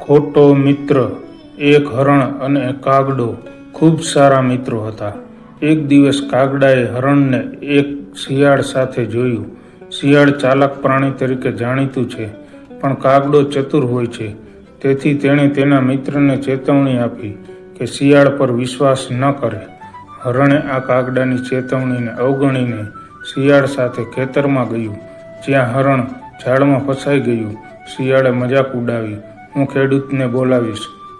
ખોટો મિત્ર, એક હરણ અને કાગડો ખૂબ સારા મિત્રો હતા. એક દિવસ કાગડાએ હરણને એક શિયાળ સાથે જોયું. શિયાળ ચાલાક પ્રાણી તરીકે જાણીતું છે, પણ કાગડો ચતુર હોય છે. તેથી તેણે તેના મિત્રને ચેતવણી આપી કે શિયાળ પર વિશ્વાસ ન કરે. હરણે આ કાગડાની ચેતવણીને અવગણીને શિયાળ સાથે ખેતરમાં ગયું. જ્યાં હરણ ઝાડમાં ફસાઈ ગયું, શિયાળે મજાક ઉડાવી હું ખેડૂતને બોલાવીશ.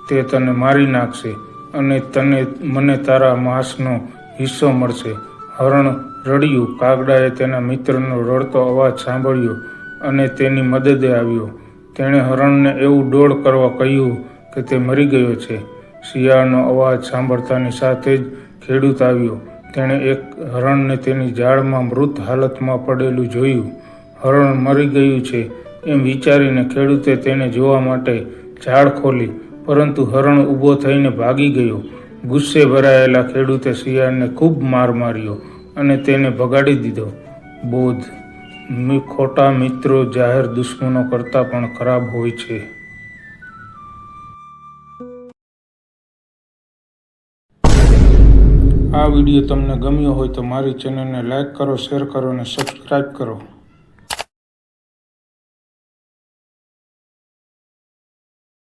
તે તને મારી નાખશે અને તને, મને તારા માંસનો હિસ્સો મળશે. હરણ રડ્યું. કાગડાએ તેના મિત્રનો રડતો અવાજ સાંભળ્યો અને તેની મદદે આવ્યો. તેણે હરણને એવું ડોળ કરવા કહ્યું કે તે મરી ગયો છે. શિયાળનો અવાજ સાંભળતાની સાથે જ ખેડૂત આવ્યો. તેણે એક હરણને તેની ઝાડમાં મૃત હાલતમાં પડેલું જોયું. હરણ મરી ગયું છે. એમ વિચારીને ખેડૂતે તેને જોવા માટે ઝાડ ખોલી, પરંતુ હરણ ઊભો થઈને ભાગી ગયો. ગુસ્સે ભરાયેલા ખેડૂતે શિયાળને ખૂબ માર માર્યો અને તેને ભગાડી દીધો. બોધ ખોટા મિત્રો જાહેર દુશ્મનો કરતાં પણ ખરાબ હોય છે. આ વીડિયો તમને ગમ્યો હોય તો મારી ચેનલને લાઈક કરો, શેર કરો અને સબસ્ક્રાઈબ કરો.